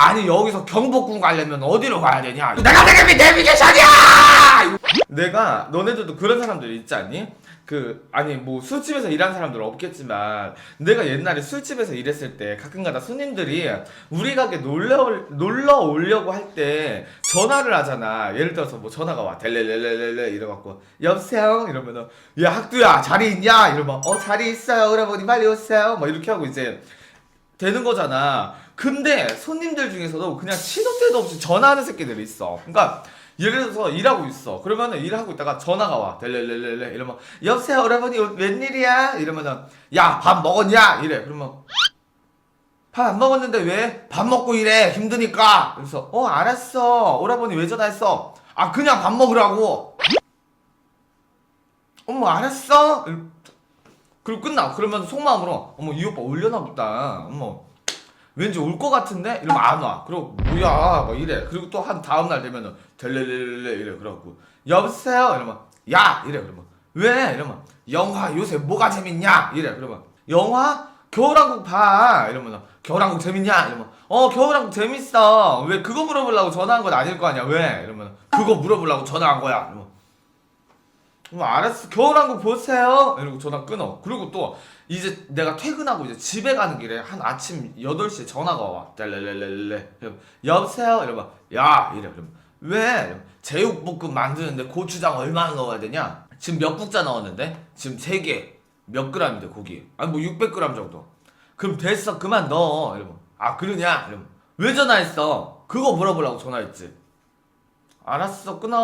아니 여기서 경복궁 가려면 어디로 가야 되냐? 내가 되게 내비게이션이야! 내가 너네들도 그런 사람들 있지 않니? 그 아니 뭐 술집에서 일하는 사람들 은 없겠지만 내가 옛날에 술집에서 일했을 때 가끔가다 손님들이 우리 가게 놀러 올- 놀러 오려고 할 때 전화를 하잖아. 예를 들어서 뭐 전화가 와. 델레레레레레 이래갖고 여보세요? 이러면은 야 학두야 자리 있냐? 이러면 어 자리 있어요. 여러분이 빨리 오세요? 막 이렇게 하고 이제 되는 거잖아. 근데 손님들 중에서도 그냥 시도 때도 없이 전화하는 새끼들이 있어. 그러니까 예를 들어서 일하고 있어. 그러면은 일하고 있다가 전화가 와. 델레레레레 이러면 여보세요 여러분이 웬일이야? 이러면은 야 밥 먹었냐? 이래. 그러면 밥 안 먹었는데 왜? 밥 먹고 일해 힘드니까. 그래서 어 알았어. 오라버니 왜 전화했어? 아 그냥 밥 먹으라고. 어머 알았어. 그리고 끝나. 그러면 속마음으로 어머 이 오빠 올려나 보다. 어머 왠지 올 것 같은데 이러면 안 와. 그리고 뭐야 막 이래. 그리고 또 한 다음 날 되면은 델레레레레 이래. 그래갖고 여보세요 이러면 야 이래. 그러면 왜 이러면 영화 요새 뭐가 재밌냐 이래. 그러면 영화 겨울왕국 봐 이러면 겨울왕국 재밌냐 이러면 어 겨울왕국 재밌어 왜 그거 물어보려고 전화한 건 아닐 거 아니야 왜 이러면 그거 물어보려고 전화한 거야 이러면 뭐 알았어. 겨울왕국 보세요. 이러고 전화 끊어. 그리고 또 이제 내가 퇴근하고 이제 집에 가는 길에 한 아침 8시에 전화가 와. 델레레레레 그럼 여보세요? 이러면 야! 이래. 그러면 왜 제육볶음 만드는데 고추장 얼마나 넣어야 되냐? 지금 몇 국자 넣었는데? 지금 3개. 몇 그램인데 고기? 아니 뭐 600g 정도. 그럼 됐어. 그만 넣어. 이러면 아 그러냐? 이러면 왜 전화했어? 그거 물어보려고 전화했지 알았어 끊어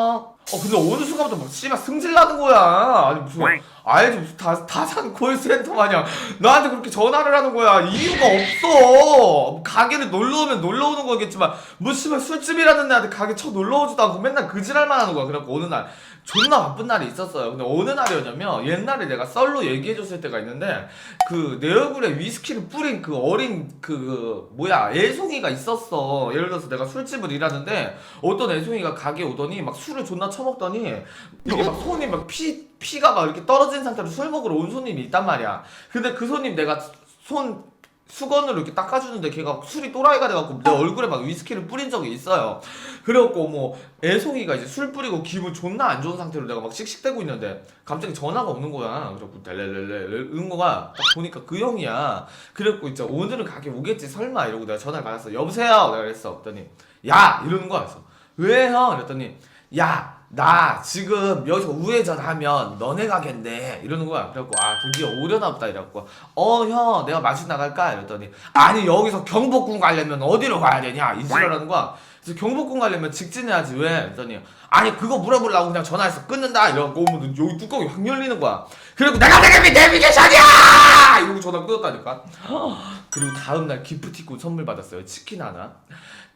어 근데 어느 순간부터 막 씨발 승질 나는 거야. 아니 무슨 알지 무슨 다, 다산 콜센터 마냥. 나한테 그렇게 전화를 하는 거야. 이유가 없어. 가게를 놀러 오면 놀러 오는 거겠지만 뭐 씨발 술집이라는 데한테 가게 쳐 놀러 오지도 않고 맨날 그 지랄만 하는 거야. 그래갖고 어느 날 존나 바쁜 날이 있었어요. 근데 어느 날이었냐면 옛날에 내가 썰로 얘기해줬을 때가 있는데 그 내 얼굴에 위스키를 뿌린 그 어린 그, 그 뭐야 애송이가 있었어. 예를 들어서 내가 술집을 일하는데 어떤 애송이가 가게 오더니 막 술을 존나 처먹더니 이게 막 손이 막 피 피가 막 이렇게 떨어진 상태로 술 먹으러 온 손님이 있단 말이야. 근데 그 손님 내가 손 수건으로 이렇게 닦아주는데 걔가 술이 또라이가 돼갖고 내 얼굴에 막 위스키를 뿌린 적이 있어요. 그래갖고 뭐 애송이가 이제 술 뿌리고 기분 존나 안 좋은 상태로 내가 막 씩씩대고 있는데 갑자기 전화가 오는 거야. 그래갖고 델렐렐레 이런 거가 딱 보니까 그 형이야. 그래갖고 이제 오늘은 가게 오겠지 설마 이러고 내가 전화를 받았어. 여보세요. 내가 그랬어. 그랬더니 야 이러는 거야. 그래서 왜 형? 그랬더니 야 나 지금 여기서 우회전하면 너네 가겠네. 이러는 거야. 그래갖고 아 드디어 오려나 보다. 이래갖고 어 형 내가 마시 나갈까? 이랬더니 아니 여기서 경복궁 가려면 어디로 가야 되냐? 이 지랄하는 거야. 그래서 경복궁 가려면 직진해야지. 왜? 그랬더니 아니 그거 물어보려고 그냥 전화해서 끊는다? 이래갖고 오면 여기 뚜껑이 확 열리는 거야. 그리고 내가 되게 내비게이션이야! 이러고 전화 끊었다니까. 그리고 다음날 기프티콘 선물 받았어요. 치킨 하나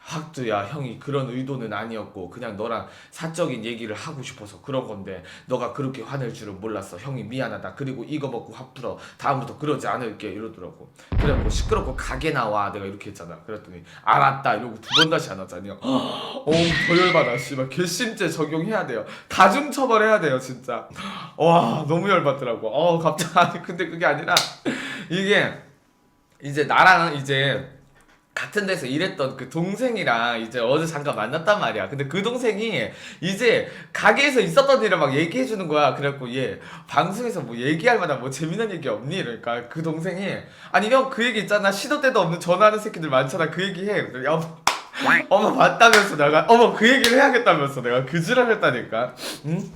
학두야 형이 그런 의도는 아니었고 그냥 너랑 사적인 얘기를 하고 싶어서 그런 건데 너가 그렇게 화낼 줄은 몰랐어. 형이 미안하다. 그리고 이거 먹고 확 풀어. 다음부터 그러지 않을게. 이러더라고. 그래갖고 시끄럽고 가게 나와. 내가 이렇게 했잖아. 그랬더니 알았다. 이러고 두 번 다시 안 왔잖아요. 어우 더 열받아. 씨발. 괘씸죄 적용해야 돼요. 가중처벌해야 돼요 진짜. 와 너무 열받더라고. 어 갑자기. 근데 그게 아니라 이게 이제 나랑 이제 같은 데서 일했던 그 동생이랑 이제 어제 잠깐 만났단 말이야. 근데 그 동생이 이제 가게에서 있었던 일을 막 얘기해 주는 거야. 그래갖고 얘 방송에서 뭐 얘기할 만한 뭐 재미난 얘기 없니? 그러니까 그 동생이 아니 형 그 얘기 있잖아. 시도 때도 없는 전화하는 새끼들 많잖아. 그 얘기 해. 그랬더니 어머 어머 맞다면서 내가 어머 그 얘기를 해야겠다면서 내가 그 지랄 했다니까. 응?